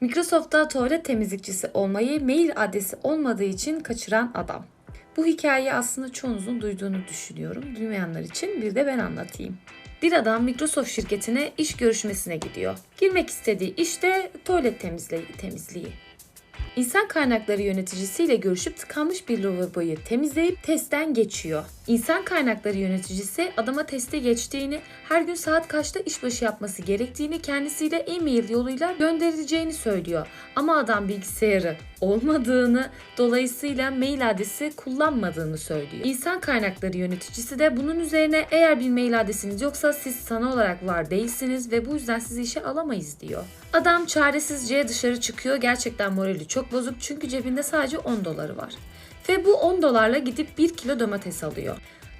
Microsoft'ta tuvalet temizlikçisi olmayı mail adresi olmadığı için kaçıran adam. Bu hikayeyi aslında çoğunuzun duyduğunu düşünüyorum. Duymayanlar için bir de ben anlatayım. Bir adam Microsoft şirketine iş görüşmesine gidiyor. Girmek istediği iş de tuvalet temizliği. temizliği. İnsan kaynakları yöneticisiyle görüşüp tıkanmış bir lavaboyu temizleyip testten geçiyor. İnsan kaynakları yöneticisi adama teste geçtiğini, her gün saat kaçta işbaşı yapması gerektiğini kendisiyle e-mail yoluyla gönderileceğini söylüyor. Ama adam bilgisayarı olmadığını, dolayısıyla mail adresi kullanmadığını söylüyor. İnsan kaynakları yöneticisi de bunun üzerine eğer bir mail adresiniz yoksa siz sana olarak var değilsiniz ve bu yüzden sizi işe alamayız diyor. Adam çaresizce dışarı çıkıyor. Gerçekten morali çok bozuk çünkü cebinde sadece 10 doları var. Ve bu 10 dolarla gidip 1 kilo domates alıyor.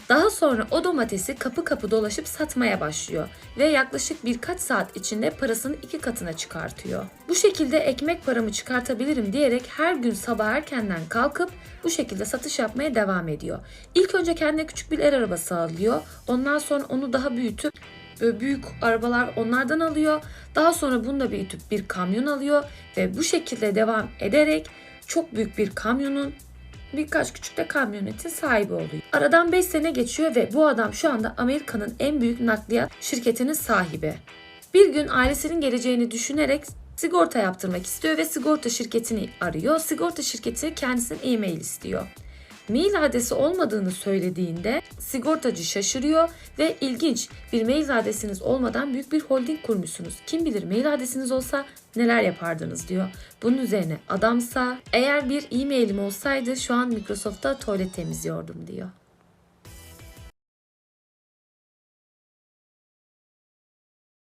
Daha sonra o domatesi kapı kapı dolaşıp satmaya başlıyor ve yaklaşık birkaç saat içinde parasını iki katına çıkartıyor. Bu şekilde ekmek paramı çıkartabilirim diyerek her gün sabah erkenden kalkıp bu şekilde satış yapmaya devam ediyor. İlk önce kendine küçük bir el arabası alıyor. Ondan sonra onu daha büyütüp böyle büyük arabalar onlardan alıyor. Daha sonra bunu da büyütüp bir kamyon alıyor ve bu şekilde devam ederek çok büyük bir kamyonun birkaç küçük de kamyonetin sahibi oluyor. Aradan 5 sene geçiyor ve bu adam şu anda Amerika'nın en büyük nakliyat şirketinin sahibi. Bir gün ailesinin geleceğini düşünerek sigorta yaptırmak istiyor ve sigorta şirketini arıyor. Sigorta şirketi kendisine e-mail istiyor. Mail adresi olmadığını söylediğinde sigortacı şaşırıyor ve ilginç bir mail adresiniz olmadan büyük bir holding kurmuşsunuz. Kim bilir mail adresiniz olsa neler yapardınız diyor. Bunun üzerine adamsa eğer bir e-mailim olsaydı şu an Microsoft'ta tuvalet temizliyordum diyor.